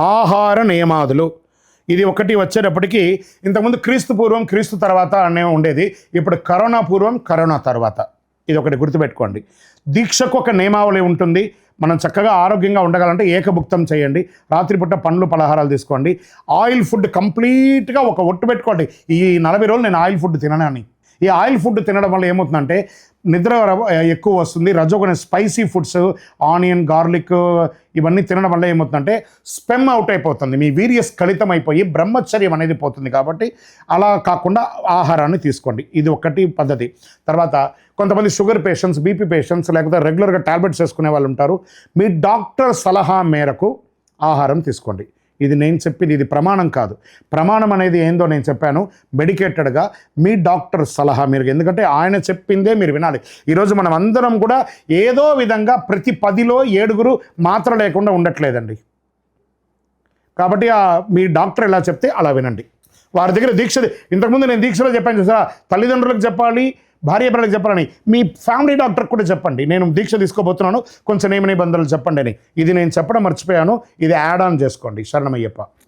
ఆహార నియమాదులు. ఇది ఒకటి వచ్చేటప్పటికి ఇంతకుముందు క్రీస్తు పూర్వం క్రీస్తు తర్వాత అనే ఉండేది. ఇప్పుడు కరోనా పూర్వం కరోనా తర్వాత. ఇది ఒకటి గుర్తుపెట్టుకోండి. దీక్షకు ఒక నియమావళి ఉంటుంది. మనం చక్కగా ఆరోగ్యంగా ఉండగలంటే ఏకభుక్తం చేయండి. రాత్రిపూట పండ్లు పలహారాలు తీసుకోండి. ఆయిల్ ఫుడ్ కంప్లీట్గా ఒక ఒట్టు పెట్టుకోండి. ఈ నలభై రోజులు నేను ఆయిల్ ఫుడ్ తిననని ఈ ఆయిల్ ఫుడ్ తినడం వల్ల ఏమవుతుందంటే నిద్ర ఎక్కువ వస్తుంది. రజోగుణ స్పైసీ ఫుడ్స్ ఆనియన్ గార్లిక్ ఇవన్నీ తినడం వల్ల ఏమవుతుందంటే స్పెమ్ అవుట్ అయిపోతుంది. మీ వీరియస్ స్ఖలితం అయిపోయి బ్రహ్మచర్యం అనేది పోతుంది కాబట్టి అలా కాకుండా ఆహారాన్ని తీసుకోండి. ఇది ఒకటి పద్ధతి. తర్వాత కొంతమంది షుగర్ పేషెంట్స్ బీపీ పేషెంట్స్ లేకపోతే రెగ్యులర్గా టాబ్లెట్స్ వేసుకునే వాళ్ళు ఉంటారు. మీ డాక్టర్ సలహా మేరకు ఆహారం తీసుకోండి. ఇది నేను చెప్పింది ఇది ప్రమాణం కాదు. ప్రమాణం అనేది ఏందో నేను చెప్పాను. మెడికేటెడ్గా మీ డాక్టర్ సలహా మీరు ఎందుకంటే ఆయన చెప్పిందే మీరు వినాలి. ఈరోజు మనం అందరం కూడా ఏదో విధంగా ప్రతి పదిలో ఏడుగురు మాత్ర లేకుండా ఉండట్లేదండి. కాబట్టి మీ డాక్టర్ ఎలా చెప్తే అలా వినండి. వారి దగ్గర దీక్ష ఇంతకుముందు నేను దీక్షలో చెప్పాను చూసా తల్లిదండ్రులకు చెప్పాలి భార్య పిల్లలకు చెప్పాలని మీ ఫ్యామిలీ డాక్టర్ కూడా చెప్పండి. నేను దీక్ష తీసుకోబోతున్నాను. కొంచెం నియమ నిబంధనలు చెప్పండి అని. ఇది నేను చెప్పడం మర్చిపోయాను. ఇది యాడ్ ఆన్ చేసుకోండి. శరణమయ్యప్ప.